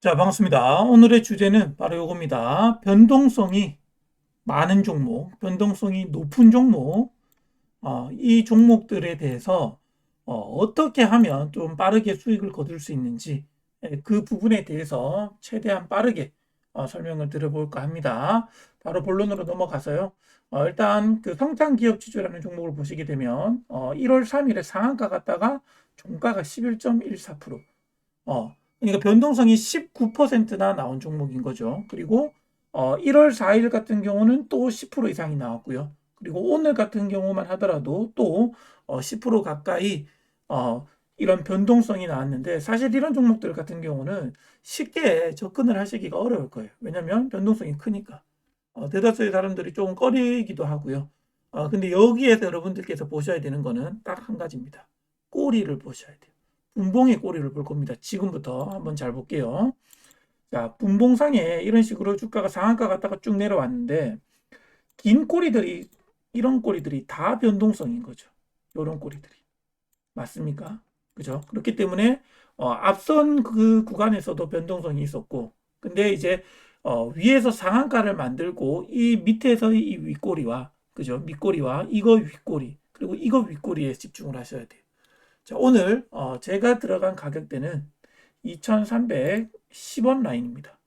자, 반갑습니다. 오늘의 주제는 바로 이겁니다. 변동성이 많은 종목, 변동성이 높은 종목, 어, 이 종목들에 대해서 어, 떻게 하면 좀 빠르게 수익을 거둘 수 있는지 예, 그 부분에 대해서 최대한 빠르게 어, 설명을 드려볼까 합니다. 바로 본론으로 넘어가서요. 어, 일단 그 성장 기업 지주라는 종목을 보시게 되면 어, 1월 3일에 상한가 갔다가 종가가 11.14%. 어, 그러니까 변동성이 19%나 나온 종목인 거죠. 그리고 어, 1월 4일 같은 경우는 또 10% 이상이 나왔고요. 그리고 오늘 같은 경우만 하더라도 또 어, 10% 가까이 어, 이런 변동성이 나왔는데 사실 이런 종목들 같은 경우는 쉽게 접근을 하시기가 어려울 거예요. 왜냐하면 변동성이 크니까. 어, 대다수의 사람들이 조금 꺼리기도 하고요. 어, 근데 여기에서 여러분들께서 보셔야 되는 거는 딱 한 가지입니다. 꼬리를 보셔야 돼요. 분봉의 꼬리를 볼 겁니다. 지금부터 한번 잘 볼게요. 자, 분봉상에 이런 식으로 주가가 상한가 갔다가 쭉 내려왔는데 긴 꼬리들이 이런 꼬리들이 다 변동성인 거죠. 이런 꼬리들이. 맞습니까? 그죠? 그렇기 때문에 어, 앞선 그 구간에서도 변동성이 있었고 근데 이제 어, 위에서 상한가를 만들고 이 밑에서 이 윗꼬리와 그죠? 밑꼬리와 이거 윗꼬리 그리고 이거 윗꼬리에 집중을 하셔야 돼요. 자, 오늘 어, 제가 들어간 가격대는 2310원 라인입니다.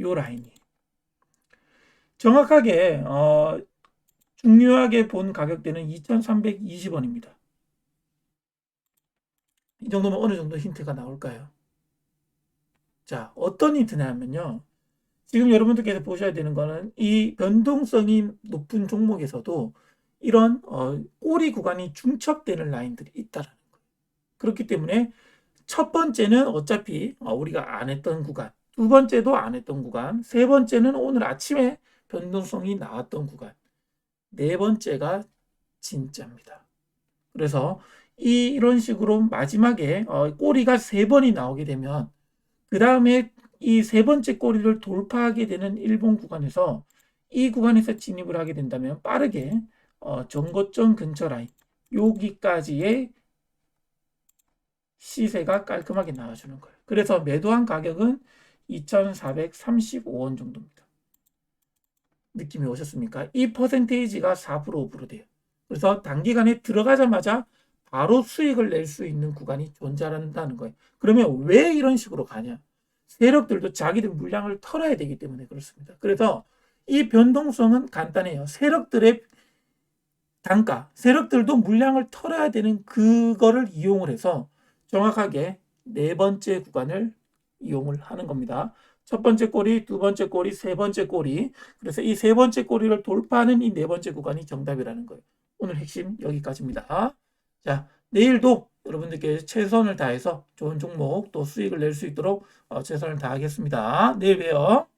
요 라인이. 정확하게 어, 중요하게 본 가격대는 2320원입니다. 이 정도면 어느 정도 힌트가 나올까요? 자, 어떤 힌트냐면요. 지금 여러분들께서 보셔야 되는 거는 이 변동성이 높은 종목에서도 이런 어, 꼬리 구간이 중첩되는 라인들이 있다라는 거예요. 그렇기 때문에 첫 번째는 어차피 어, 우리가 안 했던 구간, 두 번째도 안 했던 구간, 세 번째는 오늘 아침에 변동성이 나왔던 구간, 네 번째가 진짜입니다. 그래서 이, 이런 식으로 마지막에 어, 꼬리가 세 번이 나오게 되면 그 다음에 이 세 번째 꼬리를 돌파하게 되는 일본 구간에서 이 구간에서 진입을 하게 된다면 빠르게 어, 전고점 근처 라인 여기까지의 시세가 깔끔하게 나와주는 거예요. 그래서 매도한 가격은 2,435원 정도입니다. 느낌이 오셨습니까? 이 퍼센테이지가 4% 5% 돼요. 그래서 단기간에 들어가자마자 바로 수익을 낼 수 있는 구간이 존재한다는 거예요. 그러면 왜 이런 식으로 가냐? 세력들도 자기들 물량을 털어야 되기 때문에 그렇습니다. 그래서 이 변동성은 간단해요. 세력들의 단가, 세력들도 물량을 털어야 되는 그거를 이용을 해서 정확하게 네 번째 구간을 이용을 하는 겁니다. 첫 번째 꼬리, 두 번째 꼬리, 세 번째 꼬리. 그래서 이 세 번째 꼬리를 돌파하는 이 네 번째 구간이 정답이라는 거예요. 오늘 핵심 여기까지입니다. 자, 내일도 여러분들께 최선을 다해서 좋은 종목 또 수익을 낼 수 있도록 어, 최선을 다하겠습니다. 내일 봬요.